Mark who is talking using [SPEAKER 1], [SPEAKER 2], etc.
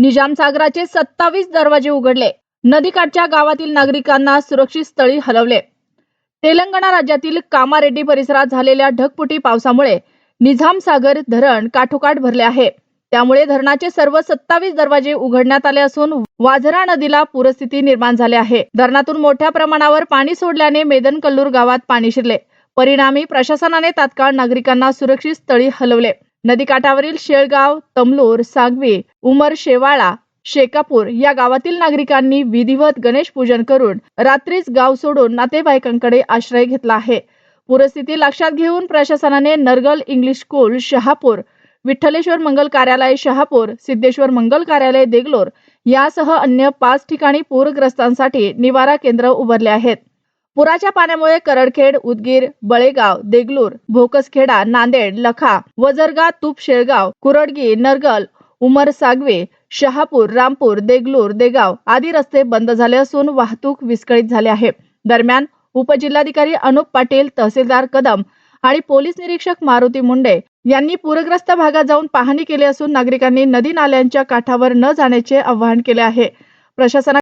[SPEAKER 1] निजामसागराचे सत्तावीस दरवाजे उघडले. नदीकाठच्या गावातील नागरिकांना सुरक्षित स्थळी हलवले. तेलंगणा राज्यातील कामारेड्डी परिसरात झालेल्या ढगपुटी पावसामुळे निझामसागर धरण काठोकाठ भरले आहे. त्यामुळे धरणाचे सर्व सत्तावीस दरवाजे उघडण्यात आले असून वाझरा नदीला पूरस्थिती निर्माण झाली आहे. धरणातून मोठ्या प्रमाणावर पाणी सोडल्याने मेदनकल्लूर गावात पाणी शिरले. परिणामी प्रशासनाने तात्काळ नागरिकांना सुरक्षित स्थळी हलवले. नदीकाठावरील शेळगाव तमलोर सागवे उमर शेवाळा शेकापूर या गावातील नागरिकांनी विधिवत गणेश पूजन करून रात्रीच गाव सोडून नातेवाईकांकडे आश्रय घेतला आहे. पूरस्थिती लक्षात घेऊन प्रशासनाने नरगल इंग्लिश स्कूल शहापूर विठ्ठलेश्वर मंगल कार्यालय शहापूर सिद्धेश्वर मंगल कार्यालय देगलोर यासह अन्य पाच ठिकाणी पूरग्रस्तांसाठी निवारा केंद्र उभारले आहेत. पुराच्या पाण्यामुळे करडखेड उदगीर बळेगाव देगलूर भोकसखेडा नांदेड लखा वजरगा तुप शेळगाव कुरडगी नरगल उमर सागवे शहापूर रामपूर देगलूर देगाव आदी रस्ते बंद झाले असून वाहतूक विस्कळीत झाली आहे. दरम्यान उपजिल्हाधिकारी अनुप पाटील तहसीलदार कदम आणि पोलीस निरीक्षक मारुती मुंडे यांनी पूरग्रस्त भागात जाऊन पाहणी केली असून नागरिकांनी नदी नाल्यांच्या काठावर न जाण्याचे आवाहन केले आहे. प्रशासना